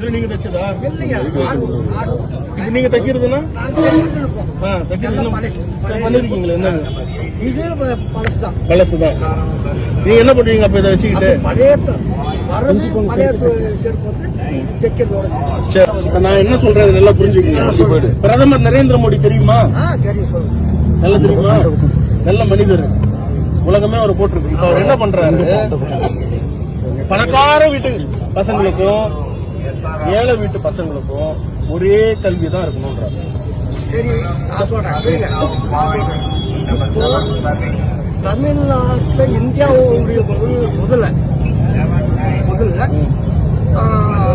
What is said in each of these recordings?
இது நீங்க தைச்சதா? இது நீங்க தைக்கிறதுன்னா நாங்கள் இருப்போம் ஆ தைக்கிறது எல்லாம் பழைய- பழைய- பண்ணிருக்கீங்களா என்னங்க இது பழசு. தான் பழசுதான். நீங்க என்ன பண்றீங்க அப்ப இதை வச்சுக்கிட்டு? நான் என்ன சொல்றது நல்லா புரிஞ்சுக்கங்க. பிரதமர் நரேந்திர மோடி தெரியுமா? நல்லா தெரியுமா? நல்ல மனிதர். உலகமே அவர் போட்டிருக்கு. இப்ப அவர் என்ன பண்றாரு? பணக்கார வீட்டு பசங்களுக்கும் ஏழை வீட்டு பசங்களுக்கும் ஒரே கல்வி தான் இருக்கணும்ன்றாரு சரி நான் சொல்றேன். தமிழ்நாட்டில் இந்தியாவுடைய முதல் முதல்ல முதல்ல ஆ,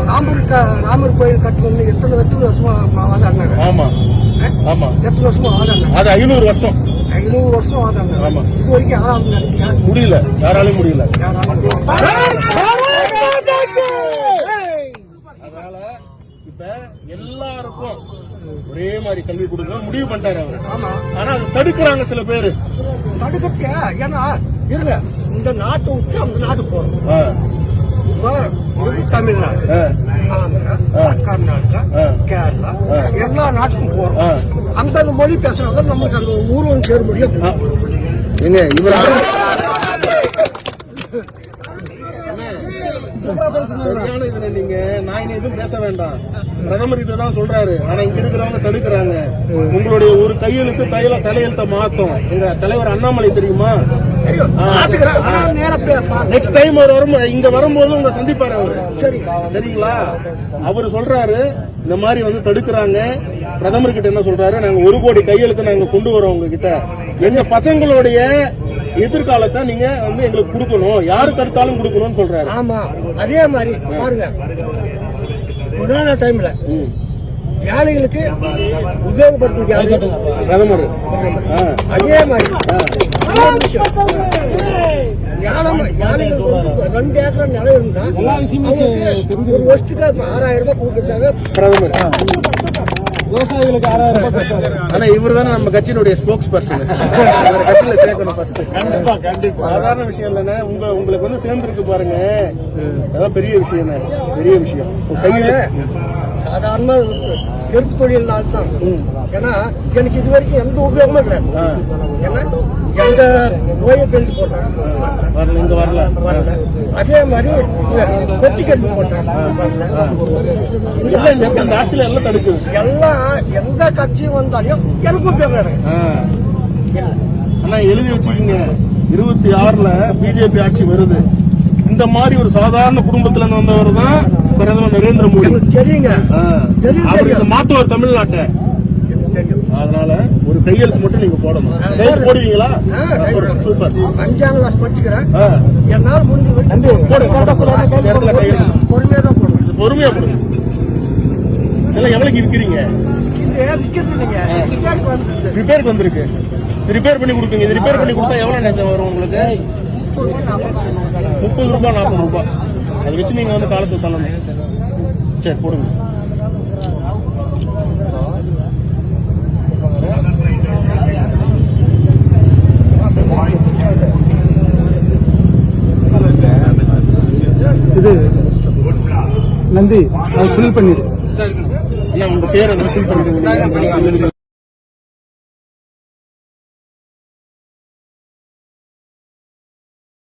ராமர் ராமர் கோயில் கட்டணும்னு எத்தனை எத்தனை வருஷமா வாதாடினாங்க? ஆமா. ஆமா. எத்தனை வருஷமா வாதாடினாங்க? அது ஐநூறு வருஷம். ஐநூறு வருஷமா வாதாடினாங்க. ஆமா. இது வரைக்கும் யாராவது முடியல. யாராலையும் முடியல அதனால இப்ப எல்லாருக்கும் ஒரே மாதிரி கல்வி கொடுக்க முடிவு பண்ணிட்டாரு அவரு ஆமா ஆனா அதை தடுக்கிறாங்க சில பேரு தடுக்கிறதுக்கு ஏன்னா இருங்க இந்த நாட்டை விட்டு அந்த நாட்டுக்கு போறோம் தமிழ்நாடு. கர்நாடகா. கேரளா. எல்லா நாட்டுக்கும் போறோம். அந்தந்த மொழி பேசுறவங்க நமக்கு அந்த ஊர்வலம் சேர முடியும் ஆ. இவர் சரியான இதுல நீங்க நான் எதுவும் பேச வேண்டாம். பிரதமர் இதுதான் சொல்றாரு. ஆனா இங்க இருக்கிறவங்க தடுக்கிறாங்க. உங்களுடைய ஒரு கையெழுத்து தைல தலையெழுத்த மாத்தம். எங்க தலைவர் அண்ணாமலை தெரியுமா? நெக்ஸ்ட் டைம் அவர் வரும் இங்க வரும்போது உங்க சந்திப்பாரு அவரு. சரி. சரிங்களா? அவர் சொல்றாரு இந்த மாதிரி வந்து தடுக்கிறாங்க. பிரதமர் கிட்ட என்ன சொல்றாரு? நாங்க ஒரு கோடி கையெழுத்து நாங்க கொண்டு வரோம் உங்ககிட்ட. எங்க பசங்களுடைய எதிர்காலத்தை நீங்க வந்து எங்களுக்கு கொடுக்கணும். யாரு தடுத்தாலும் கொடுக்கணும்னு சொல்றாரு. ஆமா. அதே மாதிரி பாருங்க. கொரோனா டைம்ல ம். ஏழைகளுக்கு உபயோகப்படுத்தும் யாரு பிரதமர். ஆ, அதே மாதிரி ரெண்டு ஏக்கர் நிலம் இருந்தா ஒரு வருஷத்துக்கு ஆறாயிரம் ரூபாய் கொடுக்குறாங்க பிரதமர். விவசாயிகளுக்கு ஆறாயிரம் ரூபாய் கொடுத்தாரு. ஆனா இவர் தானே நம்ம கட்சியினுடைய ஸ்போக்ஸ் பர்சன் அவரை கட்சியில சேர்க்கணும் ஃபர்ஸ்ட் கண்டிப்பா கண்டிப்பா. சாதாரண விஷயம் இல்லைன்னா உங்க உங்களுக்கு வந்து சேர்ந்துருக்கு பாருங்க. அதான் பெரிய விஷயம் பெரிய விஷயம். கையில சாதாரண செருப்பு தொழில் தான் ஏன்னா எனக்கு இது வரைக்கும் எந்த உபயோகமும் இல்லை. ஆ. ஏன்னா எந்த நோயை பெல்ட் வரல இங்க வரல. வரல. அதே மாதிரி கொட்டி கட்டி போட்டேன் வரல. இல்ல இந்த ஆட்சியில எல்லாம் தடுக்குது. எல்லாம் எந்த கட்சியும் வந்தாலும் எனக்கு உபயோகம். இல்லை. ஆனா எழுதி வச்சுக்கோங்க. இருபத்தி ஆறுல பிஜேபி ஆட்சி வருது. இந்த மாதிரி ஒரு சாதாரண குடும்பத்துல இருந்து வந்தவர் தான் பிரதமர் நரேந்திர மோடி. தெரியுங்க. தெரியும், மாத்துவார் தமிழ்நாட்டை. அதனால ஒரு கையெழுத்து மட்டும் நீங்க போடணும். போடுவீங்களா. சூப்பர். அஞ்சாம் கிளாஸ் படிச்சுக்கிறேன். என்னால முடிஞ்ச. பொறுமையா தான் போடுவேன். பொறுமையா போடுங்க இல்ல எவ்வளவுக்கு இருக்கிறீங்க ரிப்பேருக்கு வந்திருக்கு. ரிப்பேர் பண்ணி கொடுப்பீங்க இது ரிப்பேர் பண்ணி கொடுத்தா எவ்வளவு நேரம் வரும் உங்களுக்கு? முப்பது ரூபாய் நாற்பது ரூபாய். அதை வச்சு நீங்க வந்து காலத்தை தள்ளணும் சரி போடுங்க. இது நந்தி அது ஃபில் பண்ணிடு. அண்ணா உங்க பேர் ஃபில் பண்ணிடுங்க.